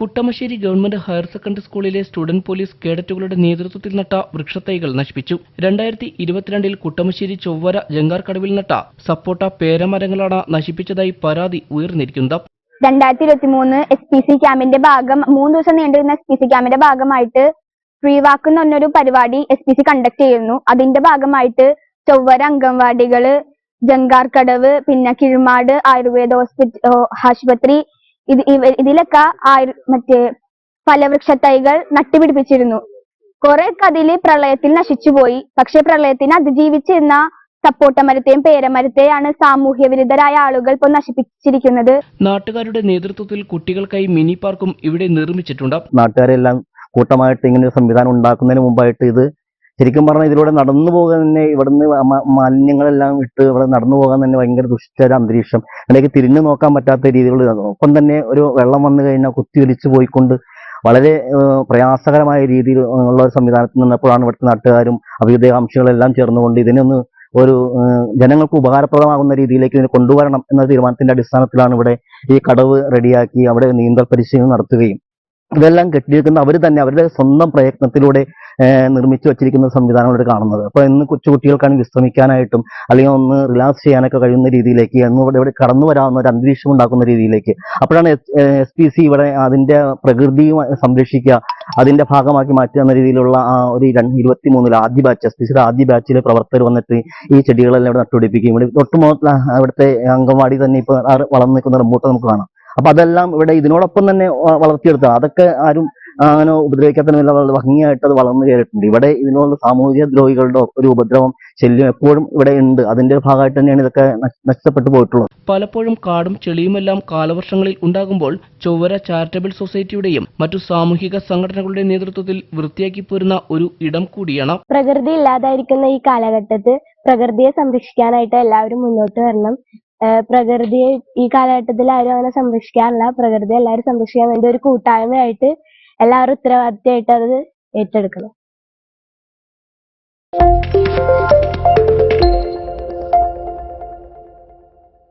Kuttamassery government higher secondary സ്കൂളിലെ student police കേഡറ്റുകളുടെ നേതൃത്വത്തിൽ നട്ട വൃക്ഷത്തൈകൾ നശിപ്പിച്ചു. രണ്ടായിരത്തി ഇരുപത്തിരണ്ടിൽ കുട്ടമശ്ശേരി ചൊവ്വര ജങ്കാർക്കടവിൽ നട്ട സപ്പോട്ട പേരമരങ്ങളാണ് നശിപ്പിച്ചതായി പരാതി ഉയർന്നിരിക്കുന്നത്. രണ്ടായിരത്തി ഇരുപത്തി മൂന്ന് എസ് പി സി ക്യാമ്പിന്റെ ഭാഗം മൂന്ന് ദിവസം നീണ്ടിരുന്ന എസ് പി സി ക്യാമ്പിന്റെ ഭാഗമായിട്ട് ഫ്രീ വാക്ക് എന്ന് പരിപാടി എസ് പി സി കണ്ടക്ട് ചെയ്യുന്നു. അതിന്റെ ഭാഗമായിട്ട് ചൊവ്വര അംഗൻവാടികൾ ജങ്കാർക്കടവ് പിന്നെ കിഴുമാട് ആയുർവേദ ഹോസ്പിറ്റൽ ആശുപത്രി ഇത് ഇതിലൊക്കെ ആയിര മറ്റേ ഫലവൃക്ഷ തൈകൾ നട്ടുപിടിപ്പിച്ചിരുന്നു. കുറെ അതിൽ പ്രളയത്തിൽ നശിച്ചുപോയി പക്ഷെ പ്രളയത്തിന് അതിജീവിച്ചിരുന്ന സപ്പോട്ട മരത്തെയും പേരമരത്തെയാണ് സാമൂഹ്യ വിരുദ്ധരായ ആളുകൾ ഇപ്പോൾ നശിപ്പിച്ചിരിക്കുന്നത്. നാട്ടുകാരുടെ നേതൃത്വത്തിൽ കുട്ടികൾക്കായി മിനി പാർക്കും ഇവിടെ നിർമ്മിച്ചിട്ടുണ്ട്. നാട്ടുകാരെല്ലാം കൂട്ടമായിട്ട് ഇങ്ങനെ ഒരു സംവിധാനം ഉണ്ടാക്കുന്നതിന് മുമ്പായിട്ട് ഇത് ശരിക്കും പറഞ്ഞാൽ ഇതിലൂടെ നടന്നു പോകാൻ തന്നെ ഇവിടുന്ന് മാലിന്യങ്ങളെല്ലാം ഇട്ട് ഇവിടെ നടന്നു പോകാൻ തന്നെ ഭയങ്കര ദുഷ്ടര അന്തരീക്ഷം. അല്ലെങ്കിൽ തിരിഞ്ഞു നോക്കാൻ പറ്റാത്ത രീതികൾ ഒപ്പം തന്നെ ഒരു വെള്ളം വന്നു കഴിഞ്ഞാൽ കുത്തിയൊലിച്ചു പോയിക്കൊണ്ട് വളരെ പ്രയാസകരമായ രീതിയിൽ ഉള്ള ഒരു സംവിധാനത്തിൽ നിന്നപ്പോഴാണ് ഇവിടുത്തെ നാട്ടുകാരും അഭ്യുദയകാംക്ഷികളെല്ലാം ചേർന്നുകൊണ്ട് ഇതിനൊന്ന് ഒരു ജനങ്ങൾക്ക് ഉപകാരപ്രദമാകുന്ന രീതിയിലേക്ക് ഇതിനെ കൊണ്ടുവരണം എന്ന തീരുമാനത്തിന്റെ അടിസ്ഥാനത്തിലാണ് ഇവിടെ ഈ കടവ് റെഡിയാക്കി അവിടെ നീന്തൽ പരിശീലനം നടത്തുകയും. ഇതെല്ലാം കെട്ടിയിരിക്കുന്ന അവർ തന്നെ അവരുടെ സ്വന്തം പ്രയത്നത്തിലൂടെ നിർമ്മിച്ചു വെച്ചിരിക്കുന്ന സംവിധാനങ്ങളാണ് കാണുന്നത്. അപ്പൊ ഇന്ന് കൊച്ചുകുട്ടികൾക്കാണ് വിശ്രമിക്കാനായിട്ടും അല്ലെങ്കിൽ ഒന്ന് റിലാക്സ് ചെയ്യാനൊക്കെ കഴിയുന്ന രീതിയിലേക്ക് എന്ന് ഇവിടെ കടന്നു വരാവുന്ന ഒരു അന്തരീക്ഷം ഉണ്ടാക്കുന്ന രീതിയിലേക്ക് അപ്പോഴാണ് എസ് പി സി ഇവിടെ അതിന്റെ പ്രകൃതിയും സംരക്ഷിക്കുക അതിന്റെ ഭാഗമാക്കി മാറ്റുക എന്ന രീതിയിലുള്ള ആ ഒരു ഇരുപത്തി മൂന്നിൽ ആദ്യ ബാച്ച് എസ് പി സിയുടെ ആദ്യ ബാച്ചിലെ പ്രവർത്തകർ വന്നിട്ട് ഈ ചെടികളെല്ലാം ഇവിടെ നട്ടുപിടിപ്പിക്കുകയും ഇവിടെ തൊട്ടുമുഖത്ത് അവിടുത്തെ അംഗൻവാടി തന്നെ ഇപ്പൊ വളർന്നു നിൽക്കുന്ന റംബൂട്ട് നമുക്ക് കാണാം. അപ്പൊ അതെല്ലാം ഇവിടെ ഇതിനോടൊപ്പം തന്നെ വളർത്തിയെടുത്ത അതൊക്കെ ആരും അങ്ങനെ ഉപദ്രവിക്കാത്തതിനുള്ള വളരെ ഭംഗിയായിട്ട് അത് വളർന്നു കയറിയിട്ടുണ്ട്. ഇവിടെ ഇതിനുള്ള സാമൂഹിക ദ്രോഹികളുടെ ഒരു ഉപദ്രവം ശല്യം എപ്പോഴും ഇവിടെ ഉണ്ട്. അതിന്റെ ഒരു ഭാഗമായിട്ട് തന്നെയാണ് ഇതൊക്കെ നഷ്ടപ്പെട്ടു പോയിട്ടുള്ളത്. പലപ്പോഴും കാടും ചെളിയുമെല്ലാം കാലവർഷങ്ങളിൽ ഉണ്ടാകുമ്പോൾ ചൊവ്വര ചാരിറ്റബിൾ സൊസൈറ്റിയുടെയും മറ്റു സാമൂഹിക സംഘടനകളുടെ നേതൃത്വത്തിൽ വൃത്തിയാക്കി പോരുന്ന ഒരു ഇടം കൂടിയാണ്. പ്രകൃതി ഇല്ലാതായിരിക്കുന്ന ഈ കാലഘട്ടത്തിൽ പ്രകൃതിയെ സംരക്ഷിക്കാനായിട്ട് എല്ലാവരും മുന്നോട്ട് വരണം. പ്രകൃതിയെ ഈ കാലഘട്ടത്തിൽ ആരും അങ്ങനെ സംരക്ഷിക്കാറില്ല. പ്രകൃതി എല്ലാവരും സംരക്ഷിക്കാൻ വേണ്ടി ഒരു കൂട്ടായ്മയായിട്ട് എല്ലാവരും ഉത്തരവാദിത്തമായിട്ട് അത് ഏറ്റെടുക്കണം.